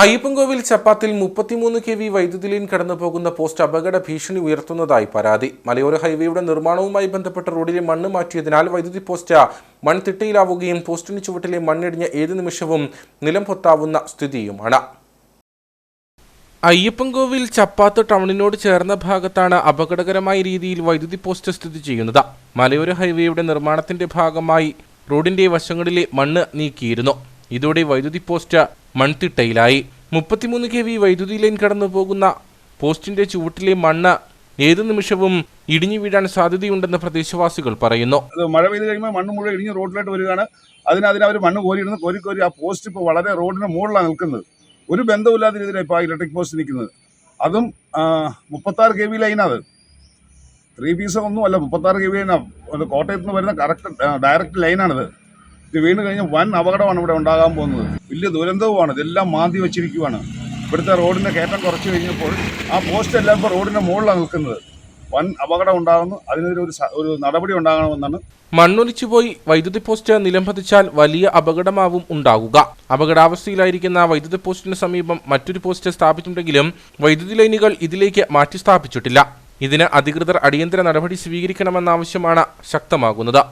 അയ്യപ്പൻകോവിൽ ചപ്പാത്തിൽ മുപ്പത്തിമൂന്ന് K V വൈദ്യുതി line കടന്നു പോകുന്ന പോസ്റ്റ് അപകട ഭീഷണി ഉയർത്തുന്നതായി പരാതി. മലയോര ഹൈവേയുടെ നിർമ്മാണവുമായി ബന്ധപ്പെട്ട റോഡിലെ മണ്ണ് മാറ്റിയതിനാൽ വൈദ്യുതി പോസ്റ്റ് മൺതിട്ടയിലാവുകയും പോസ്റ്റിന് ചുവട്ടിലെ മണ്ണിടിഞ്ഞ ഏത് നിമിഷവും നിലം പൊത്താവുന്ന സ്ഥിതിയുമാണ്. അയ്യപ്പൻകോവിൽ ചപ്പാത്ത് ടൗണിനോട് ചേർന്ന ഭാഗത്താണ് അപകടകരമായ രീതിയിൽ വൈദ്യുതി പോസ്റ്റ് സ്ഥിതി ചെയ്യുന്നത്. മലയോര ഹൈവേയുടെ നിർമ്മാണത്തിന്റെ ഭാഗമായി റോഡിന്റെ വശങ്ങളിലെ മണ്ണ് നീക്കിയിരുന്നു. ഇതോടെ വൈദ്യുതി പോസ്റ്റ് മൺതിട്ടയിലായി. മുപ്പത്തിമൂന്ന് കെ വി വൈദ്യുതി ലൈൻ കടന്നു പോകുന്ന പോസ്റ്റിന്റെ ചുവട്ടിലെ മണ്ണ് ഏതു നിമിഷവും ഇടിഞ്ഞു വീഴാൻ സാധ്യതയുണ്ടെന്ന് പ്രദേശവാസികൾ പറയുന്നു. മഴ പെയ്ത് കഴിയുമ്പോൾ മണ്ണ് മുഴുവൻ ഇടിഞ്ഞ് റോഡിലോട്ട് വരികയാണ്. അതിന് അതിന് അവർ മണ്ണ് കോരിയിടുന്നു. കോരി കോരി ആ പോസ്റ്റ് ഇപ്പോൾ വളരെ റോഡിന് മുകളിലാണ് നിൽക്കുന്നത്. ഒരു ബന്ധമില്ലാത്ത രീതിയിലാണ് ഇപ്പോൾ ആ ഇലക്ട്രിക് പോസ്റ്റ് നിൽക്കുന്നത്. അതും മുപ്പത്താറ് കെ വി ലൈനാണ് ത്രീ പീസ് ഒന്നും അല്ല മുപ്പത്താറ് കെ വി ലൈനാണ്. കോട്ടയത്ത് നിന്ന് വരുന്ന കറക്റ്റ് ഡയറക്റ്റ് ലൈനാണിത്. ഇത് വീണ് കഴിഞ്ഞാൽ വൻ അപകടമാണ് ഇവിടെ ഉണ്ടാകാൻ പോകുന്നത്. വലിയ ദുരന്തവുമാണ്. ഇതെല്ലാം മാന്തി വെച്ചിരിക്കുവാണ്. ഇവിടുത്തെ റോഡിന്റെ കയറ്റം കുറച്ച് കഴിഞ്ഞപ്പോൾ ആ പോസ്റ്റ് എല്ലാം ഇപ്പോൾ റോഡിന്റെ മുകളിലാണ് നിൽക്കുന്നത്. വൻ അപകടം ഉണ്ടാകുന്നു. അതിനെതിരെ ഒരു ഒരു നടപടി ഉണ്ടാകണമെന്നാണ്. മണ്ണൊലിച്ചുപോയി വൈദ്യുതി പോസ്റ്റ് നിലംപതിച്ചാൽ വലിയ അപകടമാവും ഉണ്ടാകുക. അപകടാവസ്ഥയിലായിരിക്കുന്ന വൈദ്യുതി പോസ്റ്റിന് സമീപം മറ്റൊരു പോസ്റ്റ് സ്ഥാപിച്ചിട്ടുണ്ടെങ്കിലും വൈദ്യുതി ലൈനുകൾ ഇതിലേക്ക് മാറ്റി സ്ഥാപിച്ചിട്ടില്ല. ഇതിന് അധികൃതർ അടിയന്തര നടപടി സ്വീകരിക്കണമെന്ന ആവശ്യമാണ് ശക്തമാകുന്നത്.